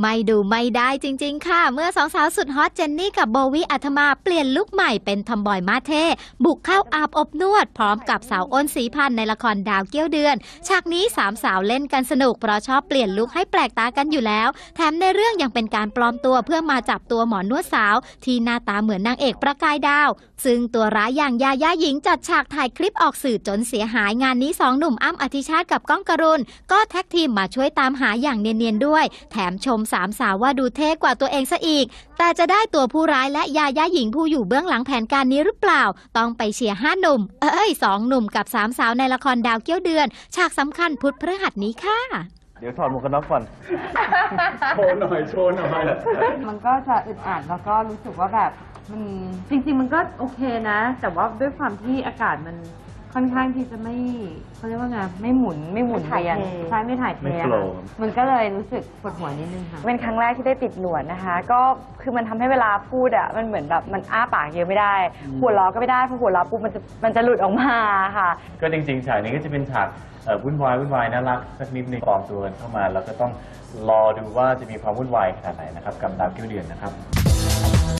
ไม่ดูไม่ได้จริง ๆ ค่ะ เมื่อสองสาวสุดฮอตเจนนี่กับโบวี่อัธมาเปลี่ยนลุคใหม่เป็นทอมบอยมาเท่บุกเข้าอาบอบนวด พร้อมกับสาวอ้นสีพันธ์ในละครดาวเกี้ยวเดือน ฉากนี้สามสาวเล่นกันสนุกเพราะชอบเปลี่ยนลุคให้แปลกตากันอยู่แล้ว แถมในเรื่องยังเป็นการปลอมตัวเพื่อมาจับตัวหมอนวดสาว ที่หน้าตาเหมือนนางเอกประกายดาว ซึ่งตัวร้ายอย่างยาย่าหญิงจัดฉากถ่ายคลิปออกสื่อจนเสียหายงานนี้สองหนุ่มอ้ำอธิชาติกับก้องกรุณก็แท็กทีมมาช่วยตามหาอย่างเนียนๆด้วย แถมชมสามสาวว่าดูเท่กว่าตัวเองซะอีก แต่จะได้ตัวผู้ร้ายและยาย่าหญิงผู้อยู่เบื้องหลังแผนการนี้หรือเปล่า ต้องไปเชียร์ห้าหนุ่ม เอ้ยสองหนุ่มกับสามสาวในละครดาวเกี้ยวเดือน ฉากสำคัญพุธพฤหัสนี้ค่ะ เดี๋ยวถอดหมวกกันน็อกก่อน โชว์หน่อย โชว์หน่อย มันก็จะอึดอัดแล้วก็รู้สึกว่าแบบมันจริง ๆ มันก็โอเคนะ แต่ว่าด้วยความที่อากาศมัน ค่อนข้างที่จะไม่เขาเรียกว่าไงไม่หมุนไม่หมุนไม่ถ่ายเวียนเท ใช่ไม่ถ่ายเทไม่อะ flow มันก็เลยรู้สึกปวดหัวนิดนึงค่ะ เป็นครั้งแรกที่ได้ปิดหนวดนะคะ ก็คือมันทำให้เวลาพูดอะมันเหมือนแบบมันอ้าปากเยอะไม่ได้ หัวเราะก็ไม่ได้เพราะหัวเราะปุ๊บมันจะมันจะหลุดออกมาค่ะ ก็จริงๆฉากนี้ก็จะเป็นฉากเอ่อวุ่นวายวุ่นวายน่ารักสักนิดหนึงปลอมตัวกันเข้ามา แล้วก็ต้องรอดูว่าจะมีความวุ่นวายขนาดไหนนะครับกับดาวกิ้วเดือนนะครับ